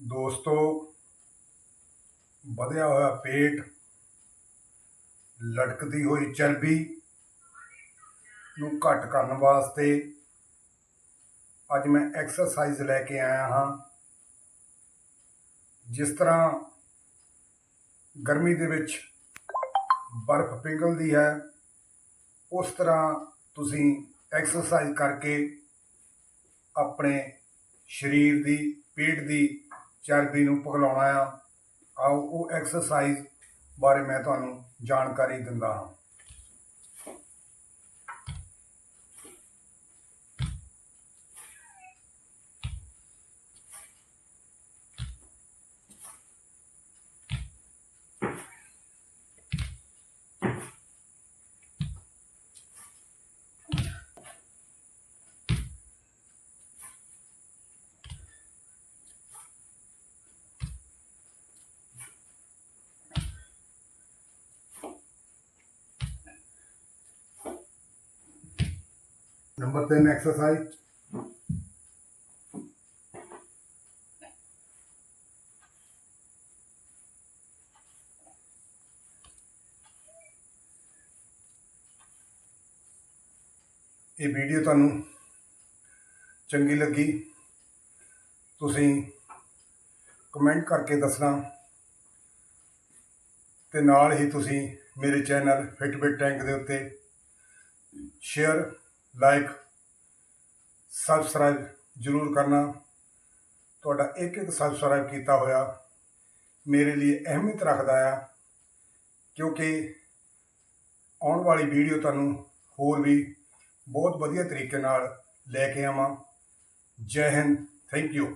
ਦੋਸਤੋ, ਵਧਿਆ ਹੋਇਆ ਪੇਟ ਲਟਕਦੀ ਹੋਈ ਚਰਬੀ ਨੂੰ ਘੱਟ ਕਰਨ ਵਾਸਤੇ ਅੱਜ ਮੈਂ ਐਕਸਰਸਾਈਜ਼ ਲੈ ਕੇ ਆਇਆ ਹਾਂ। ਜਿਸ ਤਰ੍ਹਾਂ ਗਰਮੀ ਦੇ ਵਿੱਚ ਬਰਫ਼ ਪਿਘਲਦੀ ਹੈ, ਉਸ ਤਰ੍ਹਾਂ ਤੁਸੀਂ ਐਕਸਰਸਾਈਜ਼ ਕਰਕੇ ਆਪਣੇ ਸਰੀਰ ਦੀ, ਪੇਟ ਦੀ ਚਰਬੀ ਨੂੰ ਪਿਘਲਾਉਣਾ ਆ। ਆਓ ਉਹ ਐਕਸਰਸਾਈਜ਼ ਬਾਰੇ ਮੈਂ ਤੁਹਾਨੂੰ ਜਾਣਕਾਰੀ ਦਿੰਦਾ ਹਾਂ। ਨੰਬਰ 3 ਐਕਸਰਸਾਈਜ਼ ਇਹ ਵੀਡੀਓ ਤੁਹਾਨੂੰ ਚੰਗੀ ਲੱਗੀ, ਤੁਸੀਂ ਕਮੈਂਟ ਕਰਕੇ ਦੱਸਣਾ ਤੇ ਨਾਲ ਹੀ ਤੁਸੀਂ ਮੇਰੇ ਚੈਨਲ ਫਿਟਬਿਟ ਟੈਂਕ ਦੇ ਉੱਤੇ ਸ਼ੇਅਰ ਲਾਈਕ ਸਬਸਕ੍ਰਾਈਬ ਜ਼ਰੂਰ ਕਰਨਾ। ਤੁਹਾਡਾ ਇੱਕ ਇੱਕ ਸਬਸਕ੍ਰਾਈਬ ਕੀਤਾ ਹੋਇਆ ਮੇਰੇ ਲਈ ਅਹਿਮੀਅਤ ਰੱਖਦਾ ਆ, ਕਿਉਂਕਿ ਆਉਣ ਵਾਲੀ ਵੀਡੀਓ ਤੁਹਾਨੂੰ ਹੋਰ ਵੀ ਬਹੁਤ ਵਧੀਆ ਤਰੀਕੇ ਨਾਲ ਲੈ ਕੇ ਆਵਾਂ। ਜੈ ਹਿੰਦ ਥੈਂਕ ਯੂ